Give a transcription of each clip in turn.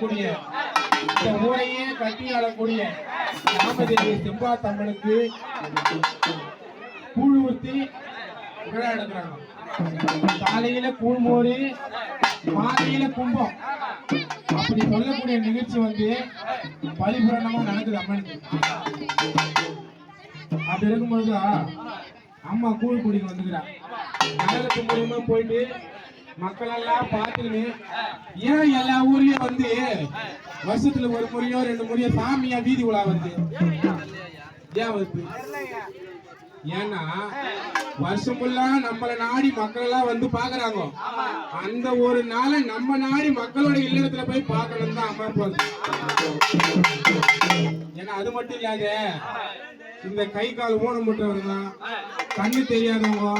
இந்த ஊரையே கட்டி ஆளக்கூடிய ராமதேவி செம்பா தம்மனுக்கு கூழ் ஊற்றி விழா எடுக்கிறாங்க காலையில கூழ் மாலையில கும்பம். அப்படி சொல்லக்கூடிய நிகழ்ச்சி வந்து பரிபூரணமா நடக்குது அம்மனுக்கு. அப்படி இருக்கும்போது அம்மா கூழ் குடிக்க வந்துக்கிறா. நகரத்து மூலியமா போயிட்டு மக்கள் எல்லாம் பார்த்துக்கின்னு ஏன் எல்லா ஊர்லயும் வந்து வருஷத்துல ஒரு முறையோ ரெண்டு முறையோ சாமியா வீதி உலா வருது? ஏன் வருது? ஏன்னா வருஷம் ஃபுல்லா நம்மள நாடி மக்கள் எல்லாம் வந்து பாக்குறாங்க அந்த ஒரு நாளை நம்ம நாடி மக்களோட இல்லத்துல போய் பார்க்கணும் தான் அம்மா போகுது ஏன்னா அது மட்டும் இல்லாத இந்த கை கால் ஊனம் முட்டவங்க கண்ணு தெரியாதவங்க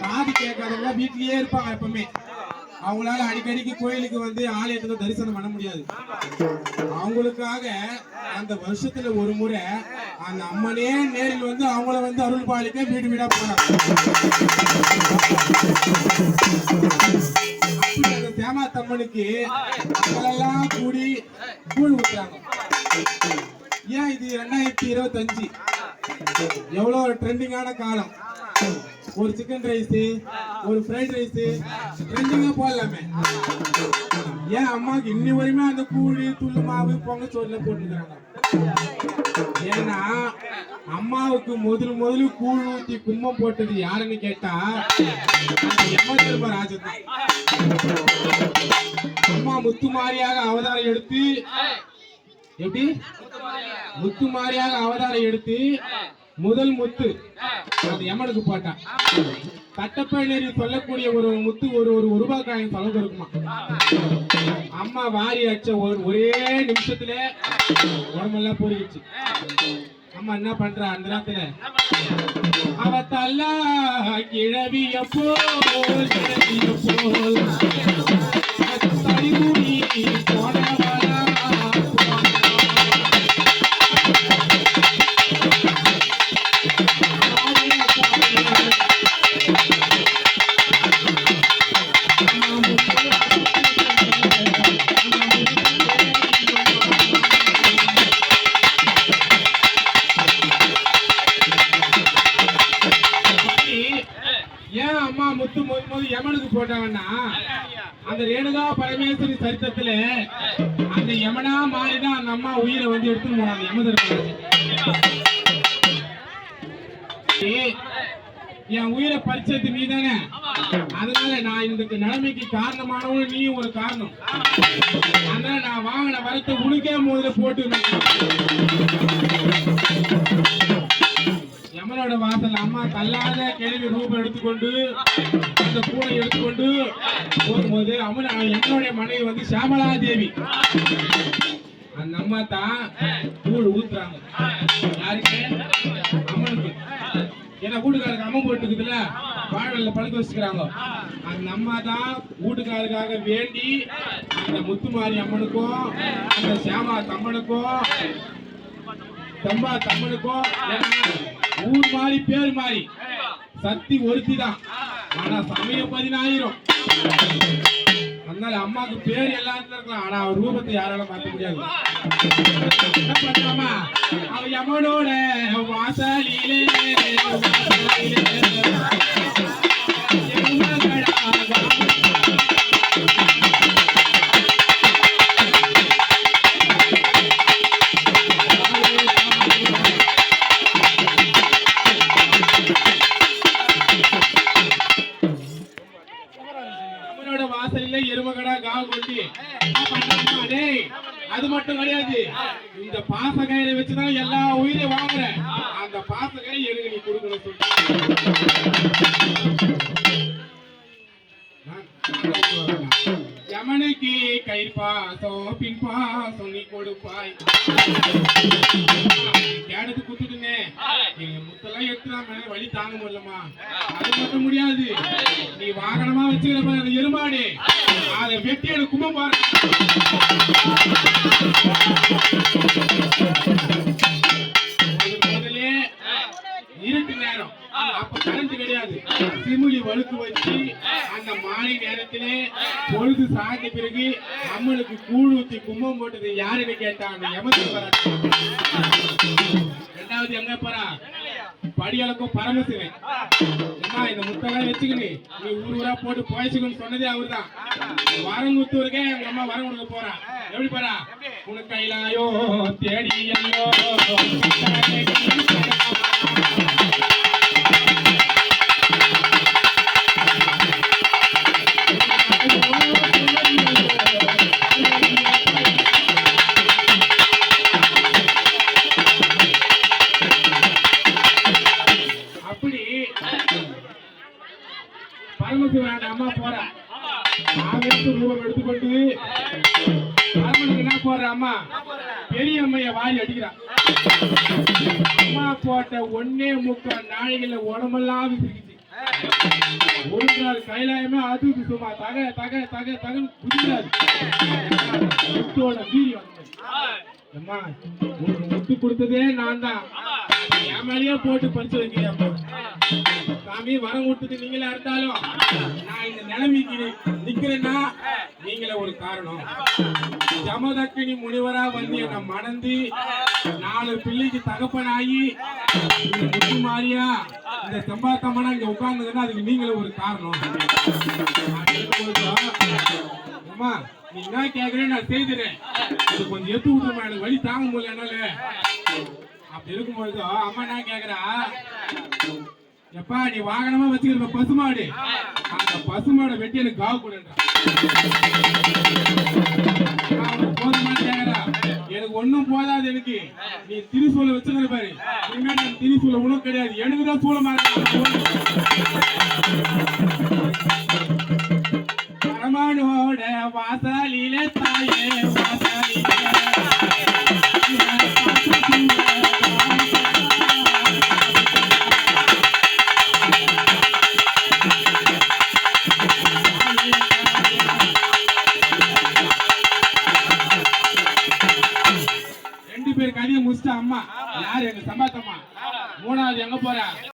காது கேட்காதவங்க வீட்லயே இருப்பாங்க எப்பவுமே. அவங்களால அடிக்கடிக்கு கோயிலுக்கு வந்து ஆலயத்துல தரிசனம் பண்ண முடியாது. அவங்களுக்காக அந்த வருஷத்துல ஒரு முறை அந்த அம்மனே நேரில் வந்து அவங்கள வந்து அருள் பாலிக்க வீடு வீடா போறாங்க. அந்த தேமா தேமாத்தம்மனுக்கு மக்களெல்லாம் கூடி கூழ் ஊத்துறாங்க. ஏன் இது ரெண்டாயிரத்தி இருபத்தஞ்சு? எவ்வளோ ஒரு ட்ரெண்டிங்கான காலம். ஒரு சிக்கன் ரைஸ் ஒரு ஃப்ரைட் ரைஸ் ரெண்டுமே போடலாமே. ஏன் அம்மாவுக்கு இன்னி வரையுமே அந்த கூழ் துள்ளு மாவு பொங்க சோறுல போட்டுக்கிறாங்க. ஏன்னா அம்மாவுக்கு முதல் முதல்ல கூழ் ஊத்தி கும்பம் போட்டது யாருன்னு கேட்டா அந்த யமதர்ம ராஜன் அம்மா முத்துமாரியாக அவதாரம் எடுத்து எப்படி? முத்து மாரியாக அவதாரம் எடுத்து முதல் முத்து. அந்த யமனுக்கு போட்டான் தட்டப்பழனி சொல்லக்கூடிய ஒரு முத்து ஒரு ஒரு ஒரு ரூபாய் காயின் செலவு இருக்குமா அம்மா வாரி அடிச்ச ஒரு ஒரே நிமிஷத்துல உடம்பெல்லாம் போயிடுச்சு அம்மா என்ன பண்றா? அந்த நேரத்துல அவ தல்லா கிழவிய போல் கிழவிய போல். போட்டாங்கன்னா அந்த ரேணுகா பரமேஸ்வரி சரித்திரத்துல அந்த யமனா மாறிதான் அந்த அம்மா உயிரை வந்து எடுத்துன்னு போனாங்க யமதர்மராஜ் என் உயிரை பறிச்சது நீ தானே அதனால நான் இந்த நிலைமைக்கு காரணமானவன் நீயும் ஒரு காரணம். அதனால நான் வாங்கின வரத்தை உனக்கே முதல்ல போட்டு அம்மனோட வாசல் அம்மா தள்ளாத கேள்வி ரூபம் எடுத்துக்கொண்டு அந்த கூடை எடுத்துக்கொண்டு போகும்போது அம்மன் என்னுடைய மனைவி வந்து சியாமலா தேவி. அந்த அம்மா தான் கூழ் ஊத்துறாங்க. யாருக்கு? அம்மனுக்கு. ஏன்னா வீட்டுக்காரருக்கு அம்மன் போட்டுக்குதுல வாழல பழுக்க வச்சுக்கிறாங்க. அந்த அம்மா தான் வீட்டுக்காரருக்காக வேண்டி அந்த முத்துமாரி அம்மனுக்கும் அந்த சியாமா தம்மனுக்கும் தம்பா தம்மனுக்கும் ஊர் மாறி பேர் மாறி. சக்தி ஒருத்தி தான் ஆனா சமயம் பதினாயிரம். அதனால அம்மாக்கு பேர் எல்லாம் இருக்கலாம். ஆனா அவர் ரூபத்தை யாராலும் மாத்த முடியாது. என்ன பண்ணாமா அவ யமனோட வாசாலியிலே வாசாலியிலே வாசலில எருமகடா கால் கொட்டி. அது மட்டும் கிடையாது. இந்த பாச கயிறை வச்சுதான் எல்லா உயிரையும் வாங்குற அந்த பாச கயிறை எனக்கு நீ கொடுக்கணும் சொல்லி யமனைக்கு கயிற்பாசம் பின்பாசம் நீ கொடுப்பாய். கேடத்து குத்துட்டுனே. முத்தெல்லாம் எடுத்துடாம வழி தாங்க முடியலமா அது மட்டும் முடியாது. நீ வாகனமா வச்சுக்கிற அந்த எருமாடு. அதை வெட்டி எனக்கு கும்ப பாரு. முதலே நேரம். அப்ப கரண்ட் கிடையாது. சிமுலி வழுக்கு வச்சு அந்த மாலை நேரத்திலே பொழுது சாய்ந்த பிறகு அம்மனுக்கு கூழ் ஊத்தி கும்பம் போட்டது யாருன்னு கேட்டாங்க அந்த ரெண்டாவது எங்க போறா? படியளக்கும் பரமசிவன். அம்மா இந்த முத்தெல்லாம் வச்சுக்கினு நீ ஊர் ஊரா போட்டு போயச்சுக்கன்னு சொன்னதே அவர்தான். வரங்குத்தூருக்கே எங்க அம்மா வரம் கொடுக்க போறா. எப்படி போறா? உனக்கு கையிலாயோ தேடியல்லோ அம்மா பெரிய அம்மைய வாரி அடிக்கிறான். அம்மா போட்ட ஒன்னே முக்கால் நாளைகள உடம்பெல்லாம் விசிறிச்சு ஒரு நாள் கைலாயமே அது சும்மா தக தக தக தகன்னு புரியாது முத்தோட வீரியம் அம்மா உனக்கு முத்து கொடுத்ததே நான் தான் என் மேலேயே போட்டு பறிச்சு வைக்கிறேன் சாமி வரம் கொடுத்தது நீங்களா இருந்தாலும் நான் இந்த நிலைமைக்கு நிக்கிறேன்னா நீங்களே ஒரு காரணம். ஜமதக்கினி முனிவரா வந்து என்னை மணந்து நாலு பிள்ளைக்கு தகப்பனாகி இந்த மாறியா இந்த செம்பாத்தம்மனா இங்க உட்கார்ந்ததுன்னா அதுக்கு நீங்களே ஒரு காரணம். அம்மா நீ என்ன கேக்குறேன்னு நான் செய்துறேன். இது கொஞ்சம் எத்து விட்டுமா எனக்கு வழி தாங்க முடியல என்னால. அப்படி இருக்கும்போது அம்மா என்ன கேக்குறா? எப்பா நீ வாகனமா வச்சுக்கிற பசுமாடு. அந்த பசுமாடை வெட்டி எனக்கு காவு நான் கேக்குறா எனக்கு ஒண்ணும் போதாது எனக்கு. நீ திரிசூல வச்சுக்கிற பாரு. இனிமேல் எனக்கு திரிசூல உனக்கு கிடையாது. எனக்கு தான் சூளமா இருக்கு. பரமானோட வாசலில தாயே. ரெண்டு